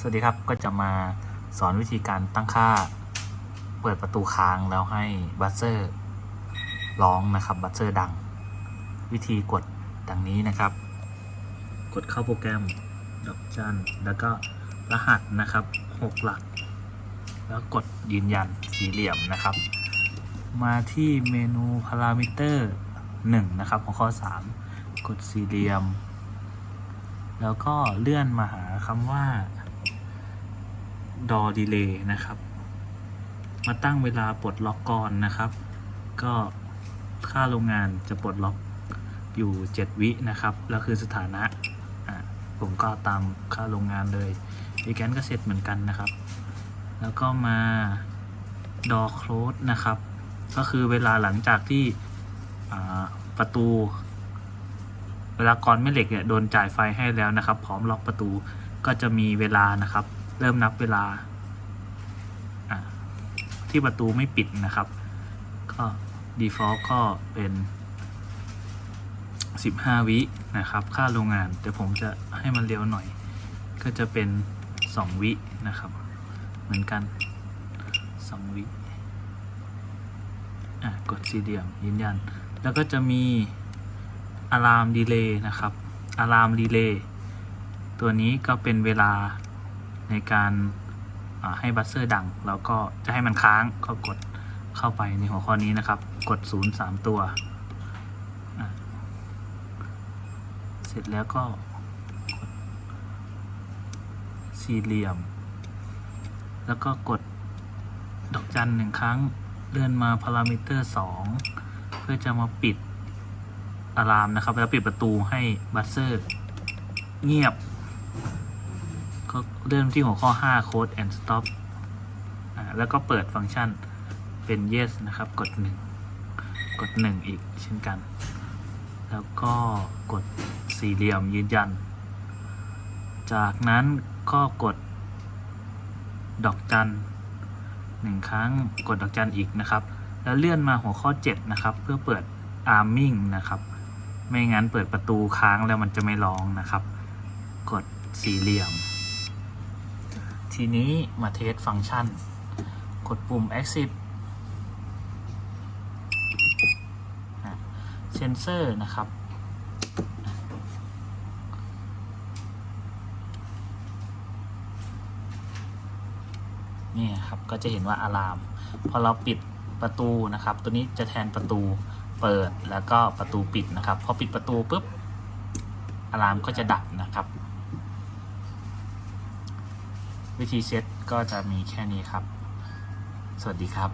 สวัสดีครับก็จะมาสอนวิธีการตั้งค่า เปิดประตูค้างแล้วให้บัสเซอร์ร้องนะครับบัสเซอร์ดัง วิธีกดดังนี้นะครับ กดเข้าโปรแกรมดอกจันแล้วก็รหัสนะครับ6หลัก แล้วกดยืนยันสี่เหลี่ยมนะครับ มาที่เมนูพารามิเตอร์1นะครับของข้อ 3 กดสี่เหลี่ยม แล้วก็เลื่อนมาหาคำว่า ดอดีเลย์นะครับ มาตั้งเวลาปลดล็อกก่อนนะครับ ก็ค่าโรงงานจะปลดล็อกอยู่ 7 วินะครับ แล้วคือสถานะะผมก็ตามค่าโรงงานเลยดีแกนก็เสร็จเหมือนกันนะครับ แล้วก็มาดอโคลดนะครับ ก็คือเวลาหลังจากที่ประตู เวลากรแม่เหล็กเนี่ยโดนจ่ายไฟให้แล้วนะครับ พร้อมล็อกประตูก็จะมีเวลานะครับ เริ่มนับเวลา ที่ประตูไม่ปิดนะครับ ก็ default ก็เป็น 15 วินะครับ ค่าโรงงาน แต่ผมจะให้มันเร็วหน่อย ก็จะเป็น 2 วินะครับ เหมือนกัน 2 วิอะกดสี่เหลี่ยมยืนยัน แล้วก็จะมีอะลามดีเลย์นะครับอะลามดีเลย์ตัวนี้ก็เป็นเวลา ในการให้บัสเซอร์ดังแล้วก็จะให้มันค้างก็กดเข้าไปในหัวข้อนี้นะครับ กด 0 3 ตัว เสร็จแล้วก็กดสี่เหลี่ยม แล้วก็กดดอกจันหนึ่งครั้งเลื่อนมาพารามิเตอร์ 2 เพื่อจะมาปิดอะลามนะครับ แล้วปิดประตูให้บัสเซอร์เงียบ ก็เริ่มที่หัวข้อ 5 code and stop แล้วก็เปิดฟังก์ชันเป็น yes นะครับ กด 1 กด 1 อีกเช่นกัน แล้วก็กดสี่เหลี่ยมยืนยัน จากนั้นก็กดดอกจันหนึ่งครั้งกดดอกจันอีกนะครับ แล้วเลื่อนมาหัวข้อ 7 นะครับ เพื่อเปิด arming นะครับ ไม่งั้นเปิดประตูค้างแล้วมันจะไม่ร้องนะครับ กดสี่เหลี่ยม ทีนี้มาเทสฟังก์ชัน กดปุ่ม exit เซนเซอร์นะครับ นี่ครับ ก็จะเห็นว่าอะลาม พอเราปิดประตูนะครับ ตัวนี้จะแทนประตูเปิดแล้วก็ประตูปิดนะครับ พอปิดประตูปุ๊บอะลามก็จะดับนะครับ วิธีเซตก็จะมีแค่นี้ครับ สวัสดีครับ